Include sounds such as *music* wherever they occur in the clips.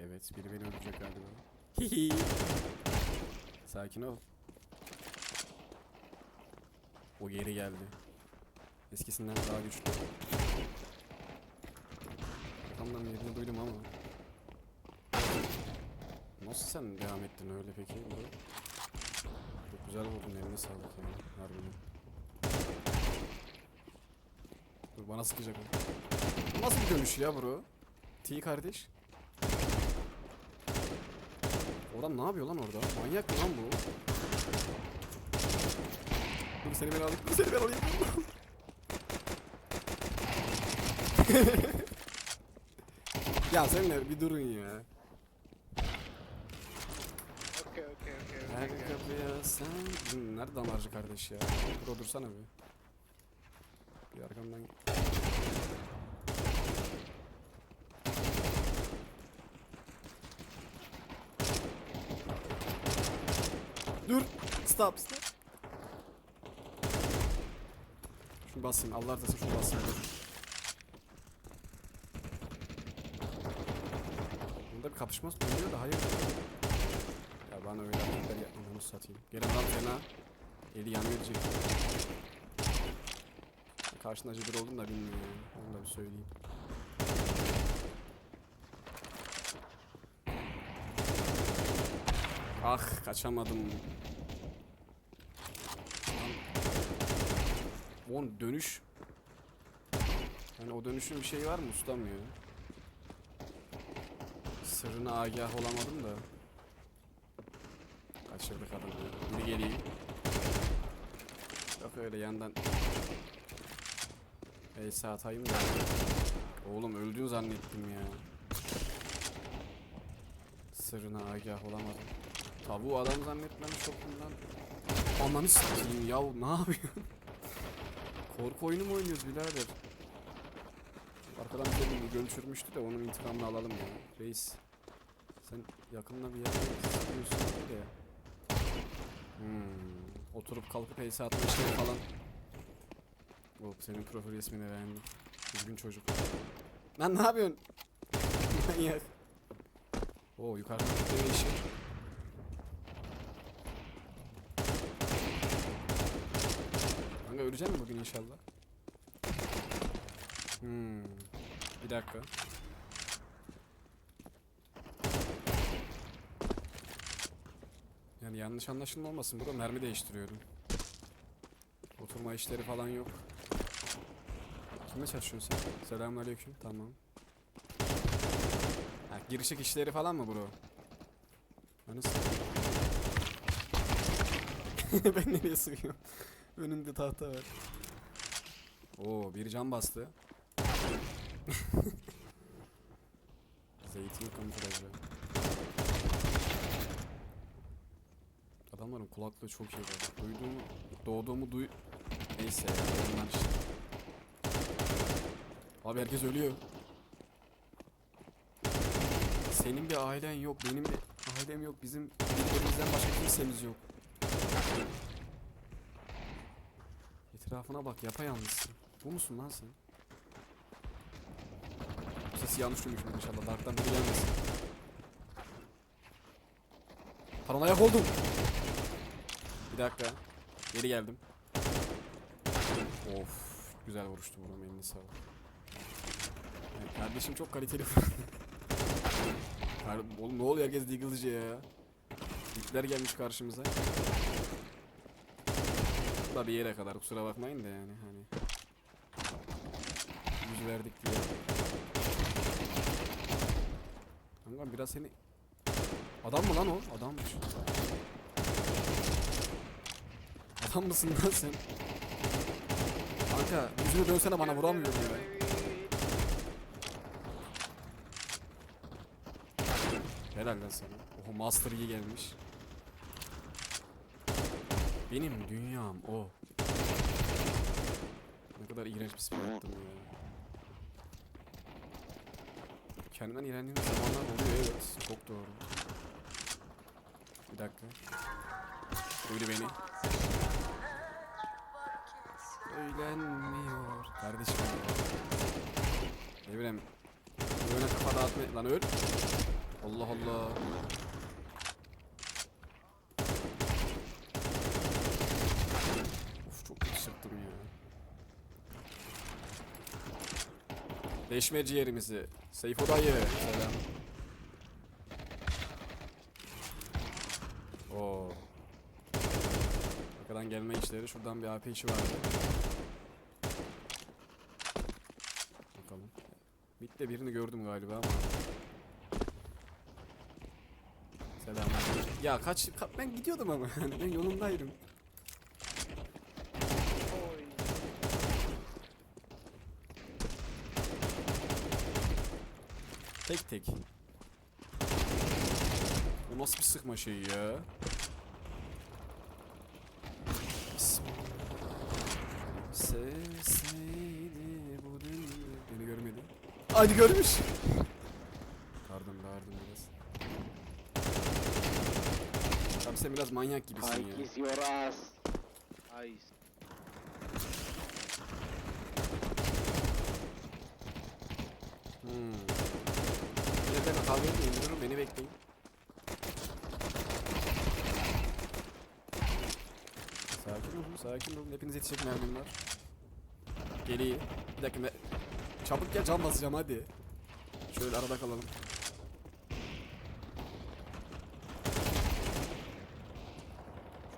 Evet biri beni öldürecek galiba. Hihi. *laughs* Sakin ol. O geri geldi. Eskisinden daha güçlü. Arkamdan birini duydum ama. Nasıl sen devam ettin öyle peki? Çok güzel vurdun eline sağlık yani. Harbiden. Dur bana sıkacak o. Nasıl bir dönüş ya bro? T kardeş. O adam ne yapıyor lan orada? Manyak mı lan bu? Dur seni ben alayım. Dur seni ben alayım. *laughs* ya seninle bir durun ya. Her kapıya sen... Nerede damarcı kardeş ya? Dur dursana bir. Bir arkamdan... Dur! Stop stop! Şunu basayım. Allah razı şunu basayım. Bunda bir kapışma dönüyor da hayır. Ya bana öyle hareketler yapmamı satayım. Gelen lan fena. Eli yanıyor diyecek. Karşında acı oldum da bilmiyorum. Onu da bir söyleyeyim. Ah kaçamadım. Lan. Dönüş. Yani o dönüşün bir şeyi var mı ustam ya? Sırrına agah olamadım da. Kaçırdık adamı. Biri geliyor. Yok öyle yandan. Ey atayım da. Oğlum öldüğünü zannettim ya. Sırrına agah olamadım. Tavuğu adam zannetmem şokundan. Ananı sikeyim ya ne yapıyorsun? Korku oyunu mu oynuyoruz birader? Arkadan bize bir göl çürümüştü de onun intikamını alalım ya. Reis. Sen yakında bir yerde sıkıyorsun öyle ya. Hmm. Oturup kalkıp atma işleri falan. Hop senin profil resmini beğendim. Düzgün çocuk. Lan ne yapıyorsun? *laughs* Manyak. Oo yukarıda bir işi. Mi bugün inşallah? Hmm. Bir dakika. Yani yanlış anlaşılma olmasın. Burada mermi değiştiriyorum. Oturma işleri falan yok. Kime çalışıyorsun sen? Selamünaleyküm. Tamam. Ha, girişik işleri falan mı bro? Nasıl? *laughs* ben nereye sıkıyorum? Önümde tahta var. Oo, bir can bastı. *laughs* Zeytin kamuflajı. Adamların kulaklığı çok iyi var. Duyduğumu, doğduğumu duy... Neyse ya, işte. Abi herkes ölüyor. Senin bir ailen yok, benim bir ailem yok, bizim birbirimizden başka kimsemiz yok. Etrafına bak, yapayalnızsın. Bu musun lan sen? Sesi yanlış duymuşum inşallah. Dark'tan biri gelmesin. Paranoyak oldum. Bir dakika. Geri geldim. Of. Güzel vuruştu buram elini sağ ol. Yani kardeşim çok kaliteli Oğlum ne oluyor herkes Deagle'cı ya. Yükler gelmiş karşımıza. Da bir yere kadar kusura bakmayın da yani hani. Yüz verdik diye. Kanka biraz seni... Adam mı lan o? Adammış. Adam mısın lan sen? Kanka yüzünü dönsene bana vuramıyorum ya. Helal lan sana. Oho Master Yi gelmiş. Benim dünyam o. Ne kadar iğrenç bir spor yaptım ya. Kendimden iğrendiğim zamanlar oluyor evet. Çok doğru. Bir dakika. Duydu beni. Söylenmiyor. Kardeşim. Ne bileyim. Böyle kafa dağıtma. Lan öl. Allah Allah. Of çok kötü sıktım ya. Leşme ciğerimizi. Seyfo dayı. Selam. Oo. Arkadan gelme işleri. Şuradan bir AP işi vardı. Bakalım. Mid'de birini gördüm galiba ama. Selam. Ya kaç, ka- ben gidiyordum ama *laughs* ben yolundaydım. Tek tek. Bu nasıl bir sıkma şeyi ya? Sevseydi bu dünya. Beni görmedi. Hadi görmüş. Pardon bağırdım biraz. Abi sen biraz manyak gibisin ya. your ass. Ice. Hmm. Yine de durun beni bekleyin. Sakin olun sakin olun hepiniz yetişecek mermim var. Geliyor. Bir dakika me- Çabuk gel can basacağım hadi. Şöyle arada kalalım.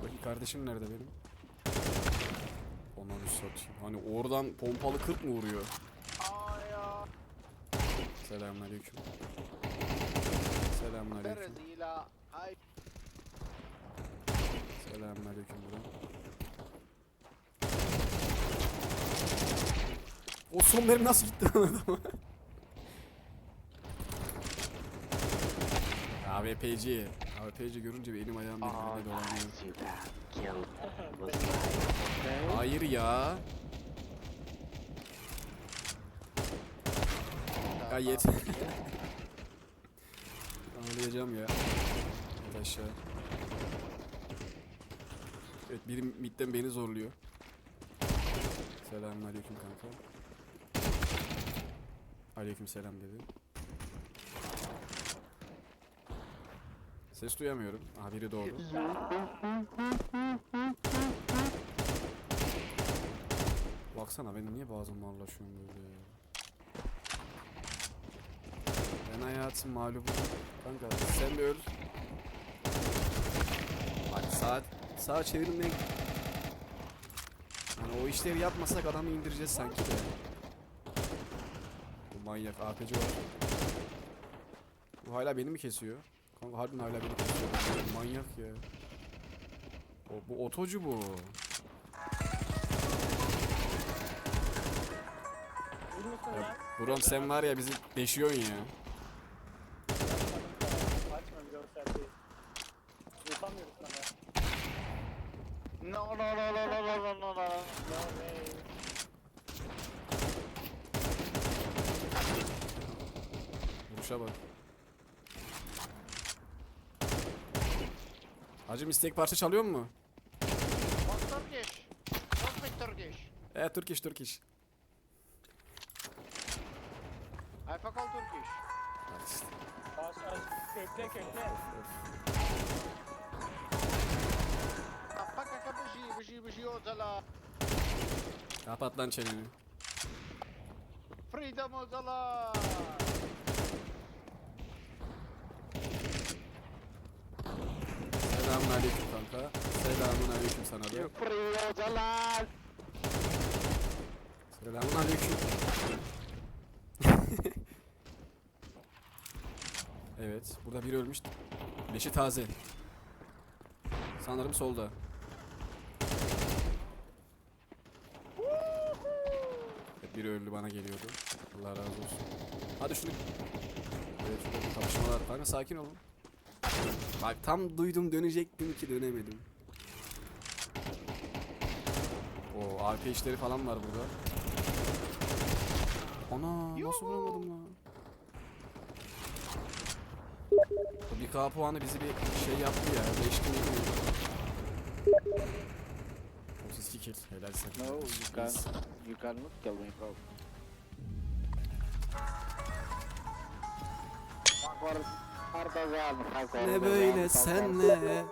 Şuradaki kardeşim nerede benim? Onları satayım. Hani oradan pompalı 40 mı vuruyor? Selamünaleyküm. Selamünaleyküm. Selamünaleyküm bro. O son mermi nasıl gitti lan adama? *laughs* AWP'ci. AWP'ci görünce bir elim ayağım birbirine dolanıyor. Hayır ya. Ya *laughs* yet. Ağlayacağım ya. Hadi aşağı. Evet biri midden beni zorluyor. Selamünaleyküm kanka. Aleyküm selam dedi. Ses duyamıyorum. Aha biri doğdu. Baksana ben niye bazen mallaşıyorum böyle ya. Ben hayatım mağlubum. Kanka sen de öl. Bak saat sağa çevirmek. Hani o işleri yapmasak adamı indireceğiz sanki de. Bu manyak APC var. Bu hala beni mi kesiyor? Kanka harbiden hala beni kesiyor. Manyak ya. O, bu otocu bu. Ya, Buram sen var ya bizi deşiyorsun ya. Yapamıyoruz sana. No, no, no, no, no, no, no, no, no. No. Vuruşa bak. Hacım istek parça çalıyor mu? What's Turkish? Don't speak Turkish. İş Türk iş. I fuck all Turkish. İşte. Aç aç. Kökle kökle. Kapaka kapışı, bışı bışı ozala. Kapat lan çeneni. Freedom ozala. Selamun aleyküm kanka. Selamun aleyküm sana da. Free ozala. Selamun aleyküm. *laughs* evet burada biri ölmüş. Leşi taze. Sanırım solda. Biri öldü bana geliyordu. Allah razı olsun. Hadi şunu. Evet şurada kapışmalar. Kanka sakin olun. Bak tam duydum dönecektim ki dönemedim. O AP işleri falan var burada. Ana nasıl vuramadım lan? Bu bir K puanı bizi bir şey yaptı ya. Değişti mi? 32 kill. Helal sana. No, you Biz- can. You cannot kill me, bro. Ne böyle senle